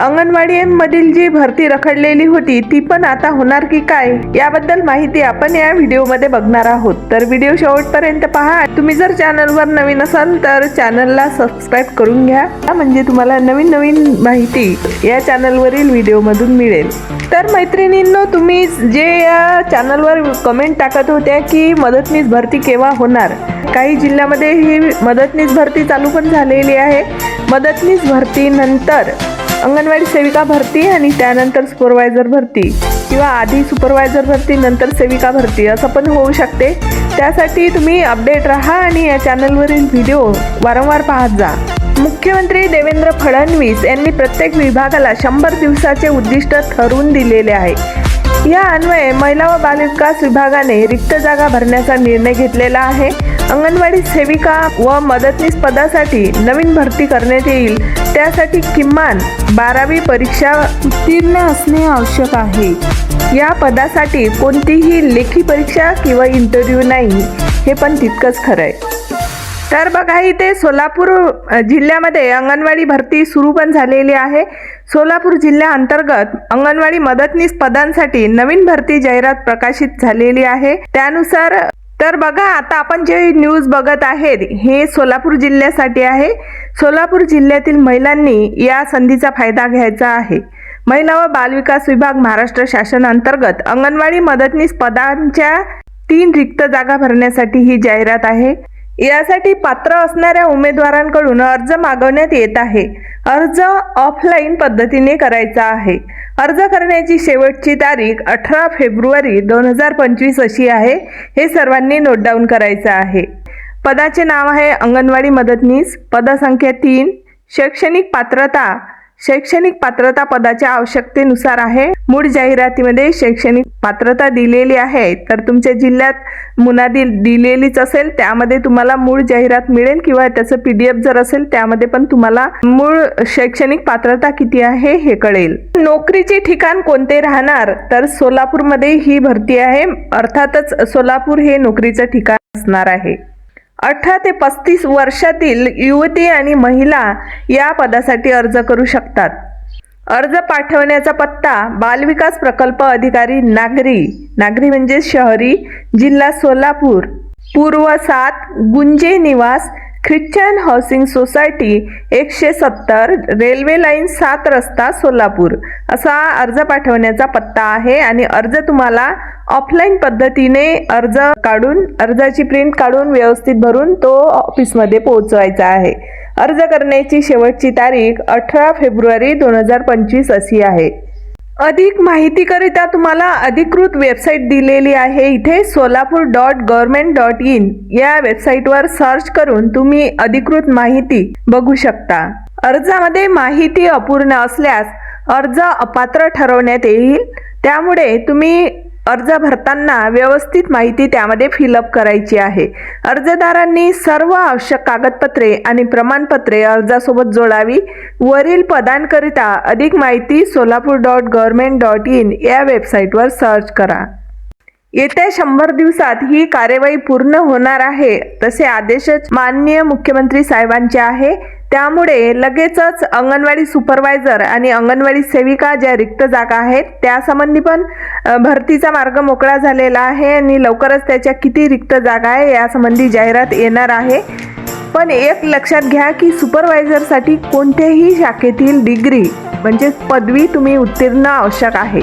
अंगणवाडी मधील जी भरती रखडलेली होती ती पण आता होणार की काय? याबद्दल माहिती आपण या व्हिडिओमध्ये बघणार आहोत. तर व्हिडिओ शेवटपर्यंत पहा. तुम्ही जर चॅनलवर नवीन असाल तर चॅनलला सबस्क्राईब करून घ्या. म्हणजे तुम्हाला नवीन नवीन माहिती या चॅनलवरील व्हिडिओमधून मिळेल. तर मैत्रिणींनो तुम्ही जे या चॅनलवर कमेंट टाकत होत्या की मदतनीस भरती केव्हा होणार? काही जिल्ह्यामध्ये ही मदतनीस भरती चालू पण झालेली आहे. मदतनीस भरतीनंतर अंगणवाडी सेविका भरती आणि त्यानंतर सुपरवायझर भरती. किंवा आधी सुपरवायझर भरती नंतर सेविका भरती असं पण होऊ शकते. त्यासाठी तुम्ही अपडेट राहा आणि या चॅनलवरील व्हिडिओ वारंवार पाहत जा. मुख्यमंत्री देवेंद्र फडणवीस यांनी प्रत्येक विभागाला शंभर दिवसाचे उद्दिष्ट ठरवून दिलेले आहे. या अन्वये महिला व बालविकास विभागाने रिक्त जागा भरण्याचा निर्णय घेतलेला आहे. अंगणवाडी सेविका व मदतनीस पदासाठी नवीन भरती करण्यात येईल. त्यासाठी किमान बारावी परीक्षा उत्तीर्ण असणे आवश्यक आहे. या पदासाठी कोणतीही लेखी परीक्षा किंवा इंटरव्ह्यू नाही. हे पण तितकंच खरं आहे तर बघा इथे सोलापूर जिल्ह्यामध्ये अंगणवाडी भरती सुरू पण झालेली आहे. सोलापूर जिल्ह्याअंतर्गत अंगणवाडी मदतनीस पदांसाठी नवीन भरती जाहिरात प्रकाशित झालेली आहे. त्यानुसार तर बघा आता आपण जे न्यूज बघत आहेत हे सोलापूर जिल्ह्यासाठी आहे. सोलापूर जिल्ह्यातील महिलांनी या संधीचा फायदा घ्यायचा आहे. महिला व बालविकास विभाग महाराष्ट्र शासन अंतर्गत अंगणवाडी मदतनीस पदांच्या तीन रिक्त जागा भरण्यासाठी ही जाहिरात आहे. यासाठी पात्र असणाऱ्या उमेदवारांकडून अर्ज मागवण्यात येत आहे. अर्ज ऑफलाईन पद्धतीने करायचा आहे. अर्ज करण्याची शेवटची तारीख अठरा फेब्रुवारी दोन हजार पंचवीस अशी आहे. हे सर्वांनी नोट डाऊन करायचं आहे. पदाचे नाव आहे अंगणवाडी मदतनीस. पदसंख्या तीन. शैक्षणिक पात्रता शैक्षणिक पात्रता पदाच्या आवश्यकतेनुसार आहे. मूळ जाहिरातीमध्ये शैक्षणिक पात्रता दिलेली आहे. तर तुमच्या जिल्ह्यात मुनादी दिलेलीच असेल त्यामध्ये तुम्हाला मूळ जाहिरात मिळेल किंवा त्याचं पी डी एफ जर असेल त्यामध्ये पण तुम्हाला मूळ शैक्षणिक पात्रता किती आहे हे कळेल. नोकरीचे ठिकाण कोणते राहणार? तर सोलापूरमध्ये ही भरती आहे. अर्थातच सोलापूर हे नोकरीचं ठिकाण असणार आहे. अठरा ते पस्तीस वर्षातील युवती आणि महिला या पदासाठी अर्ज करू शकतात. अर्ज पाठवण्याचा पत्ता बालविकास प्रकल्प अधिकारी नागरी नागरी म्हणजे शहरी जिल्हा सोलापूर पूर्व सात गुंजे निवास ख्रिश्चन हाऊसिंग सोसायटी एकशे सत्तर रेल्वे लाईन सात रस्ता सोलापूर. असा अर्ज पाठवण्याचा पत्ता आहे आणि अर्ज तुम्हाला ऑफलाईन पद्धतीने अर्ज काढून अर्जाची प्रिंट काढून व्यवस्थित भरून तो ऑफिसमध्ये पोहोचवायचा आहे. अर्ज करण्याची शेवटची तारीख अठरा फेब्रुवारी दोन हजार पंचवीस अशी आहे. अधिक माहितीकरिता तुम्हाला अधिकृत वेबसाईट दिलेली आहे. इथे Solapur dot government dot in या वेबसाईटवर सर्च करून तुम्ही अधिकृत माहिती बघू शकता. अर्जामध्ये माहिती अपूर्ण असल्यास अर्ज अपात्र ठरवण्यात येईल. त्यामुळे तुम्ही अर्ज भरताना व्यवस्थित माहिती त्यामध्ये फिलअप करायची आहे. अर्जदारांनी सर्व आवश्यक कागदपत्रे आणि प्रमाणपत्रे अर्जासोबत जोडावी. वरील पदांकरिता अधिक माहिती Solapur dot government dot in या वेबसाईटवर सर्च करा. येत्या शंभर दिवसात ही कार्यवाही पूर्ण होणार आहे तसे आदेशच माननीय मुख्यमंत्री साहेबांचे आहे. त्यामुळे लगेचच अंगणवाडी सुपरवायझर आणि अंगणवाडी सेविका ज्या रिक्त जागा आहेत त्यासंबंधी पण भरतीचा मार्ग मोकळा झालेला आहे आणि लवकरच त्याच्या किती रिक्त जागा आहे यासंबंधी जाहिरात येणार आहे. पण एक लक्षात घ्या की सुपरवायझरसाठी कोणत्याही शाखेतील डिग्री म्हणजे पदवी तुम्ही उत्तीर्ण आवश्यक आहे.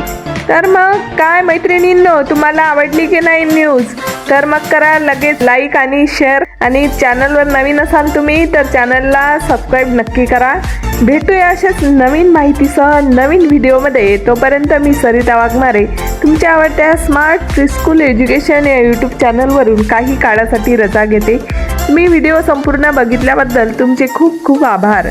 तर मग काय मैत्रिणींनो तुम्हाला आवडली की नाही न्यूज? तर मग करा लगेच लाईक आणि शेअर आणि चॅनलवर नवीन असाल तुम्ही तर चॅनलला सबस्क्राईब नक्की करा. भेटूया अशाच नवीन माहितीसह नवीन व्हिडिओमध्ये तोपर्यंत मी सरिता वाघमारे तुमच्या आवडत्या स्मार्ट प्रिस्कूल एज्युकेशन या यूट्यूब चॅनलवरून काही काळासाठी रजा घेते. मी व्हिडिओ संपूर्ण बघितल्याबद्दल तुमचे खूप खूप आभार.